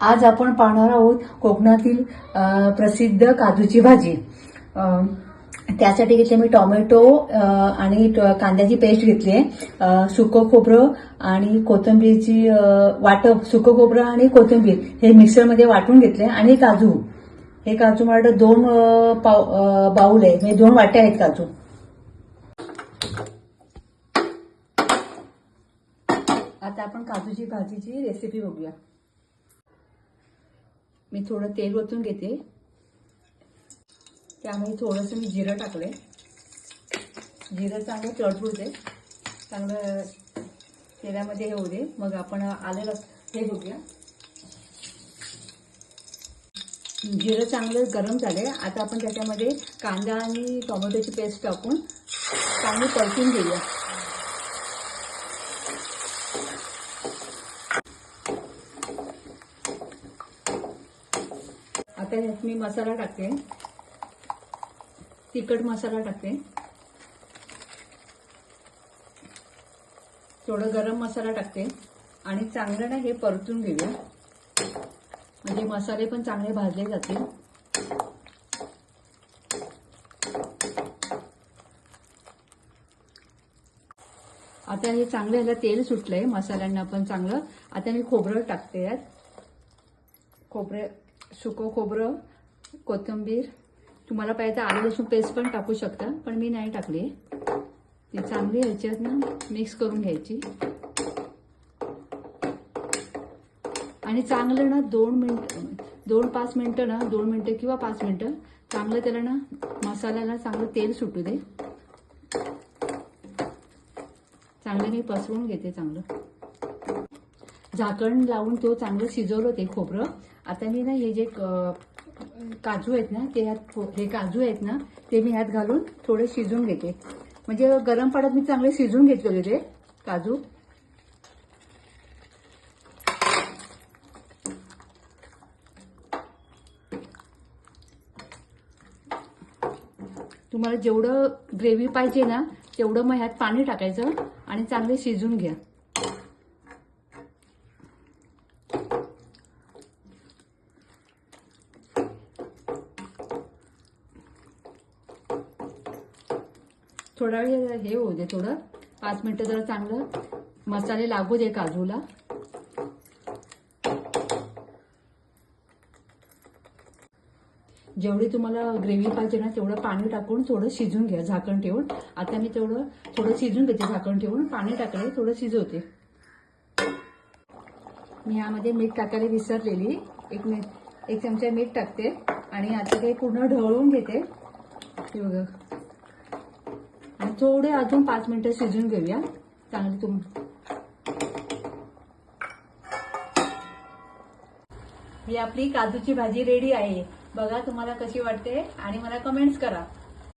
आज आपण पाहणार आहोत कोकणातील प्रसिद्ध काजूची भाजी. त्यासाठी घेतले मी टोमॅटो आणि कांद्याची पेस्ट घेतली आहे. सुकं खोबरं आणि कोथिंबीरची वाटप सुकं खोबरं आणि कोथिंबीर हे मिक्सरमध्ये वाटून घेतले आणि काजू. हे काजू मला दोन पाव बाऊल आहे म्हणजे दोन वाट्या आहेत काजू. आता आपण काजूची भाजीची रेसिपी बघूया. मी थोडं तेल ओतून घेते. त्यामुळे थोडंसं मी जिरं टाकले जिरं चांगलं तडफडू चांगलं तेलामध्ये हे होऊ दे. मग आपण आलेलं हे बघूया. जिरं चांगलं गरम झाले आता आपण त्याच्यामध्ये कांदा आणि टोमॅटोची पेस्ट टाकून चांगली परतून घेऊया. आता यात मी मसाला टाकते. तिखट मसाला टाकते. थोडं गरम मसाला टाकते. आणि चांगलं ना हे परतून घेऊया. म्हणजे मसाले पण चांगले भाजले जातील. आता हे चांगलं ह्याला तेल सुटलंय मसाल्यांना पण चांगलं. आता मी खोबरं टाकते यात. खोबरे सुकं खोबरं कोथिंबीर. तुम्हाला पाहिजे तर आलं लसूण पेस्ट पण टाकू शकता पण मी नाही टाकली. ती चांगली ह्याच्यात ना मिक्स करून घ्यायची. आणि चांगलं ना दोन मिनिट दोन पाच मिनटं ना दोन मिनटं किंवा पाच मिनटं चांगलं त्याला ना मसाल्याला चांगलं तेल सुटू दे. चांगलं मी पसरून घेते चांगलं. झाकण लावून तो चांगलं शिजवलं ते खोबरं. आता मी ना हे जे क- काजू आहेत ना ते ह्यात हे काजू आहेत ना ते मी ह्यात घालून थोडे शिजून घेते. म्हणजे गरम पाण्यात मी चांगले शिजून घेतलेले ते काजू. तुम्हाला जेवढं ग्रेव्ही पाहिजे ना तेवढं मग ह्यात पाणी टाकायचं आणि चांगले शिजून घ्या. थोडा वेळ हे होऊ दे थोडं. पाच मिनिटं जरा चांगलं मसाले लागू दे काजूला. जेवढी तुम्हाला ग्रेव्ही पाहिजे ना तेवढं पाणी टाकून थोडं शिजून घ्या झाकण ठेवून. आता मी तेवढं थोडं शिजून घेते झाकण ठेवून. पाणी टाकले थोडं शिजवते. मी यामध्ये मीठ टाकायला विसरलेली. एक मिनिट एक चमचा मीठ टाकते. आणि आता ते पूर्ण ढवळून घेते. हे बघा. थोडे अजून पाच मिनिटं शिजून घेऊया चांगली तुम ही आपली काजूची भाजी रेडी आहे. बघा तुम्हाला कशी वाटते आणि मला कमेंट्स करा.